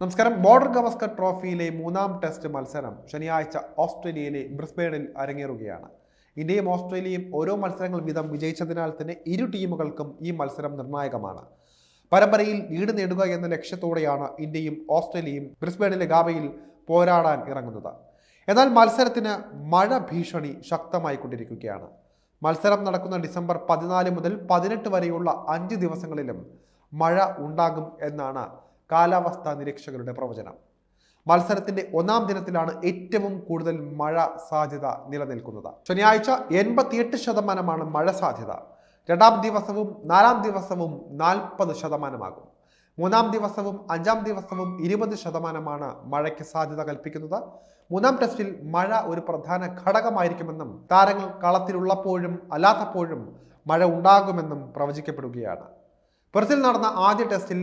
നമസ്കാരം. ബോർഡർ ഗവസ്കർ ട്രോഫിയിലെ മൂന്നാം ടെസ്റ്റ് മത്സരം ശനിയാഴ്ച ഓസ്ട്രേലിയയിലെ ബ്രിസ്ബേണിൽ അരങ്ങേറുകയാണ്. ഇന്ത്യയും ഓസ്ട്രേലിയയും ഓരോ മത്സരങ്ങൾ വീതം വിജയിച്ചതിനാൽ തന്നെ ഇരു ടീമുകൾക്കും ഈ മത്സരം നിർണായകമാണ്. പരമ്പരയിൽ ലീഡ് നേടുക എന്ന ലക്ഷ്യത്തോടെയാണ് ഇന്ത്യയും ഓസ്ട്രേലിയയും ബ്രിസ്ബേണിലെ ഗാബയിൽ പോരാടാൻ ഇറങ്ങുന്നത്. എന്നാൽ മത്സരത്തിന് മഴ ഭീഷണി ശക്തമായി കൊണ്ടിരിക്കുകയാണ്. മത്സരം നടക്കുന്ന ഡിസംബർ പതിനാല് മുതൽ പതിനെട്ട് വരെയുള്ള അഞ്ച് ദിവസങ്ങളിലും മഴ ഉണ്ടാകും എന്നാണ് കാലാവസ്ഥാ നിരീക്ഷകരുടെ പ്രവചനം. മത്സരത്തിന്റെ ഒന്നാം ദിനത്തിലാണ് ഏറ്റവും കൂടുതൽ മഴ സാധ്യത നിലനിൽക്കുന്നത്. ശനിയാഴ്ച എൺപത്തിയെട്ട് ശതമാനമാണ് മഴ സാധ്യത. രണ്ടാം ദിവസവും നാലാം ദിവസവും നാൽപ്പത് ശതമാനമാകും. മൂന്നാം ദിവസവും അഞ്ചാം ദിവസവും ഇരുപത് ശതമാനമാണ് മഴയ്ക്ക് സാധ്യത കൽപ്പിക്കുന്നത്. മൂന്നാം ടെസ്റ്റിൽ മഴ ഒരു പ്രധാന ഘടകമായിരിക്കുമെന്നും താരങ്ങൾ കളത്തിലുള്ളപ്പോഴും അല്ലാത്തപ്പോഴും മഴ ഉണ്ടാകുമെന്നും പ്രവചിക്കപ്പെടുകയാണ്. പെർത്തിൽ നടന്ന ആദ്യ ടെസ്റ്റിൽ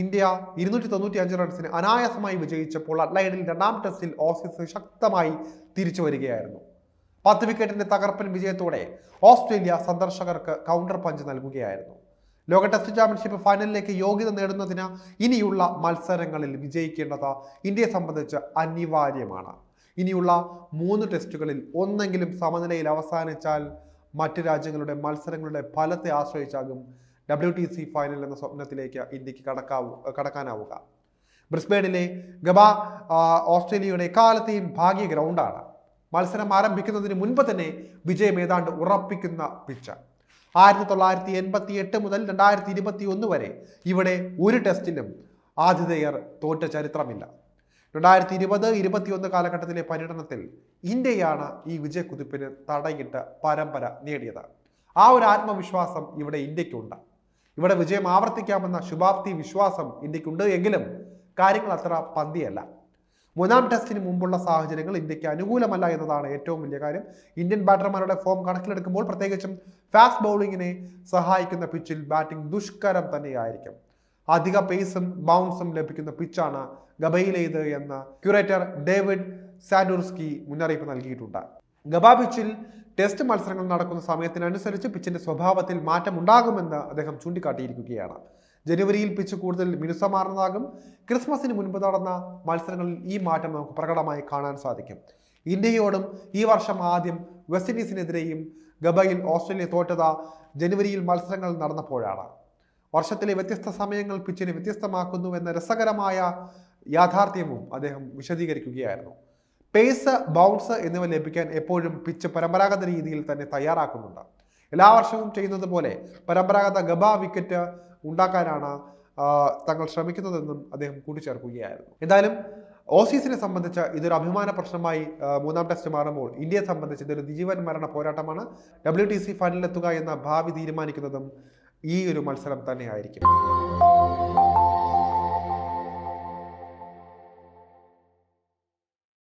ഇന്ത്യ ഇരുന്നൂറ്റി തൊണ്ണൂറ്റി അഞ്ച് റൺസിന് അനായാസമായി വിജയിച്ചപ്പോൾ അഡ്ലൈഡിൽ രണ്ടാം ടെസ്റ്റിൽ ഓസീസ് ശക്തമായി തിരിച്ചു വരികയായിരുന്നു. പത്ത് വിക്കറ്റിന്റെ തകർപ്പൻ വിജയത്തോടെ ഓസ്ട്രേലിയ സന്ദർശകർക്ക് കൗണ്ടർ പഞ്ച് നൽകുകയായിരുന്നു. ലോക ടെസ്റ്റ് ചാമ്പ്യൻഷിപ്പ് ഫൈനലിലേക്ക് യോഗ്യത നേടുന്നതിന് ഇനിയുള്ള മത്സരങ്ങളിൽ വിജയിക്കേണ്ടത് ഇന്ത്യയെ സംബന്ധിച്ച് അനിവാര്യമാണ്. ഇനിയുള്ള മൂന്ന് ടെസ്റ്റുകളിൽ ഒന്നെങ്കിലും സമനിലയിൽ അവസാനിച്ചാൽ മറ്റ് രാജ്യങ്ങളുടെ മത്സരങ്ങളുടെ ഫലത്തെ ആശ്രയിച്ചാകും ഡബ്ല്യു ടി സി ഫൈനൽ എന്ന സ്വപ്നത്തിലേക്ക് ഇന്ത്യയ്ക്ക് കടക്കാവൂ കടക്കാനാവുക. ബ്രിസ്ബേണിലെ ഗബ ഓസ്ട്രേലിയയുടെ എക്കാലത്തെയും ഭാഗ്യ ഗ്രൗണ്ടാണ്. മത്സരം ആരംഭിക്കുന്നതിന് മുൻപ് തന്നെ വിജയം ഏതാണ്ട് ഉറപ്പിക്കുന്ന പിച്ച് ആയിരത്തി തൊള്ളായിരത്തി എൺപത്തി എട്ട് മുതൽ രണ്ടായിരത്തി ഇരുപത്തി ഒന്ന് വരെ ഇവിടെ ഒരു ടെസ്റ്റിലും ആതിഥേയർ തോറ്റ ചരിത്രമില്ല. രണ്ടായിരത്തി ഇരുപത് ഇരുപത്തിയൊന്ന് കാലഘട്ടത്തിലെ പര്യടനത്തിൽ ഇന്ത്യയാണ് ഈ വിജയക്കുതിപ്പിന് തടയിട്ട് പരമ്പര നേടിയത്. ആ ഒരു ആത്മവിശ്വാസം ഇവിടെ ഇന്ത്യക്കുണ്ട്. ഇവിടെ വിജയം ആവർത്തിക്കാമെന്ന ശുഭാപ്തി വിശ്വാസം ഇന്ത്യക്കുണ്ട് എങ്കിലും കാര്യങ്ങൾ അത്ര പന്തിയല്ല. മൂന്നാം ടെസ്റ്റിന് മുമ്പുള്ള സാഹചര്യങ്ങൾ ഇന്ത്യയ്ക്ക് അനുകൂലമല്ല എന്നതാണ് ഏറ്റവും വലിയ കാര്യം. ഇന്ത്യൻ ബാറ്റർമാരുടെ ഫോം കണക്കിലെടുക്കുമ്പോൾ പ്രത്യേകിച്ചും ഫാസ്റ്റ് ബൗളിങ്ങിനെ സഹായിക്കുന്ന പിച്ചിൽ ബാറ്റിംഗ് ദുഷ്കരം തന്നെയായിരിക്കും. അധിക പേസും ബൗൺസും ലഭിക്കുന്ന പിച്ചാണ് ഗബയിലേത് എന്ന് ക്യൂറേറ്റർ ഡേവിഡ് സാൻഡൂർസ്കി മുന്നറിയിപ്പ് നൽകിയിട്ടുണ്ട്. ഗബ പിച്ചിൽ ടെസ്റ്റ് മത്സരങ്ങൾ നടക്കുന്ന സമയത്തിനനുസരിച്ച് പിച്ചിന്റെ സ്വഭാവത്തിൽ മാറ്റം ഉണ്ടാകുമെന്ന് അദ്ദേഹം ചൂണ്ടിക്കാട്ടിയിരിക്കുകയാണ്. ജനുവരിയിൽ പിച്ച് കൂടുതൽ മിനുസമാർന്നതാകും. ക്രിസ്മസിന് മുൻപ് നടന്ന മത്സരങ്ങളിൽ ഈ മാറ്റം നമുക്ക് പ്രകടമായി കാണാൻ സാധിക്കും. ഇന്ത്യയോടും ഈ വർഷം ആദ്യം വെസ്റ്റ് ഇൻഡീസിനെതിരെയും ഗബയിൽ ഓസ്ട്രേലിയ തോറ്റത ജനുവരിയിൽ മത്സരങ്ങൾ നടന്നപ്പോഴാണ്. വർഷത്തിലെ വ്യത്യസ്ത സമയങ്ങൾ പിച്ചിനെ വ്യത്യസ്തമാക്കുന്നു എന്ന രസകരമായ യാഥാർത്ഥ്യവും അദ്ദേഹം വിശദീകരിക്കുകയായിരുന്നു. പേസ് ബൗൺസ് എന്നിവ ലഭിക്കാൻ എപ്പോഴും പിച്ച് പരമ്പരാഗത രീതിയിൽ തന്നെ തയ്യാറാക്കുന്നുണ്ട്. എല്ലാ വർഷവും ചെയ്യുന്നത് പോലെ പരമ്പരാഗത ഗബ വിക്കറ്റ് ഉണ്ടാക്കാനാണ് തങ്ങൾ ശ്രമിക്കുന്നതെന്നും അദ്ദേഹം കൂട്ടിച്ചേർക്കുകയായിരുന്നു. എന്തായാലും ഓസീസിനെ സംബന്ധിച്ച് ഇതൊരു അഭിമാന പ്രശ്നമായി മൂന്നാം ടെസ്റ്റ് മാറുമ്പോൾ ഇന്ത്യയെ സംബന്ധിച്ച് ഇതൊരു ജീവൻ മരണ പോരാട്ടമാണ്. ഡബ്ല്യു ടി സി ഫൈനലിലെത്തുക എന്ന ഭാവി തീരുമാനിക്കുന്നതും ഈ ഒരു മത്സരം തന്നെയായിരിക്കും.